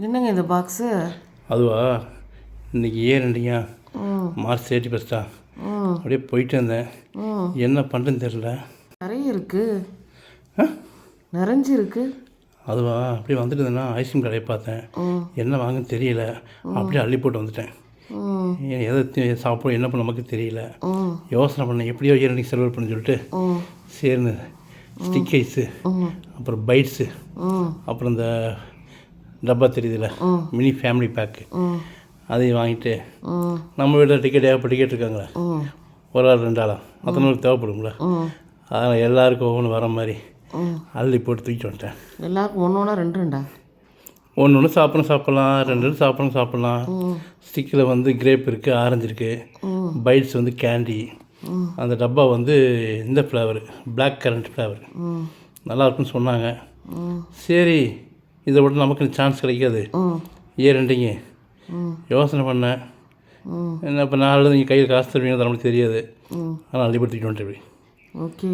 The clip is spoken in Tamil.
என்னங்க இந்த பாக்ஸு? அதுவா? ரெண்டிங்க ம். மார்ச் தேர்ட்டி ஃபஸ்ட்டா அப்படியே போயிட்டு இருந்தேன் என்ன பண்ணுறதுன்னு தெரில நிறைய இருக்கு. ஆ? நிறைஞ்சு இருக்கு அதுவா? அப்படியே வந்துட்டு ஐஸ்கிரீம் கடையை பார்த்தேன். என்ன வாங்கன்னு தெரியல. அப்படியே அள்ளி போட்டு வந்துட்டேன். எதை தி- சாப்பிட என்ன பண்ண நமக்கு தெரியல. யோசனை பண்ணேன் எப்படியோ இரண்டு செலவு பண்ணி சொல்லிட்டு. சேர்ந்து ஸ்டிக் ஐஸு அப்புறம் பைட்ஸு அப்புறம் இந்த டப்பா தெரியுதுல்ல மினி ஃபேமிலி பேக்கு. அதையும் வாங்கிட்டு நம்ம வீட்டில் டிக்கெட் ஏகப்பட்ட டிக்கெட் இருக்காங்களே? ஒரு ஆள் ரெண்டு ஆளா? அத்தனை தேவைப்படும்ல? ம் அதனால் எல்லாருக்கும் ஒவ்வொன்று வர மாதிரி அள்ளி போட்டு தூக்கிட்டு வந்துட்டேன். எல்லாருக்கும் ஒன்று ஒன்றா ரெண்டு ரெண்டா? ஒன்று ஒன்று சாப்பிடணும் சாப்பிட்லாம். ரெண்டு ரெண்டு சாப்பிடணும் சாப்பிட்லாம். ஸ்டிக்கில் வந்து கிரேப் இருக்குது ஆரஞ்சு இருக்குது பைட்ஸ் வந்து கேண்டி அந்த டப்பா வந்து இந்த ஃப்ளேவர் Black currant ஃப்ளேவர் நல்லா இருக்குன்னு சொன்னாங்க. சரி இதை விட நமக்கு சான்ஸ் கிடைக்காது. ஏன் ரெண்டிங்க யோசனை பண்ணேன் என்ன இப்போ நாலு நீங்கள் கையில் காசு தருவீங்க நமக்கு தெரியாது. ஆனால் அள்ளி படுத்திட்டு வந்துட்டு ஓகே.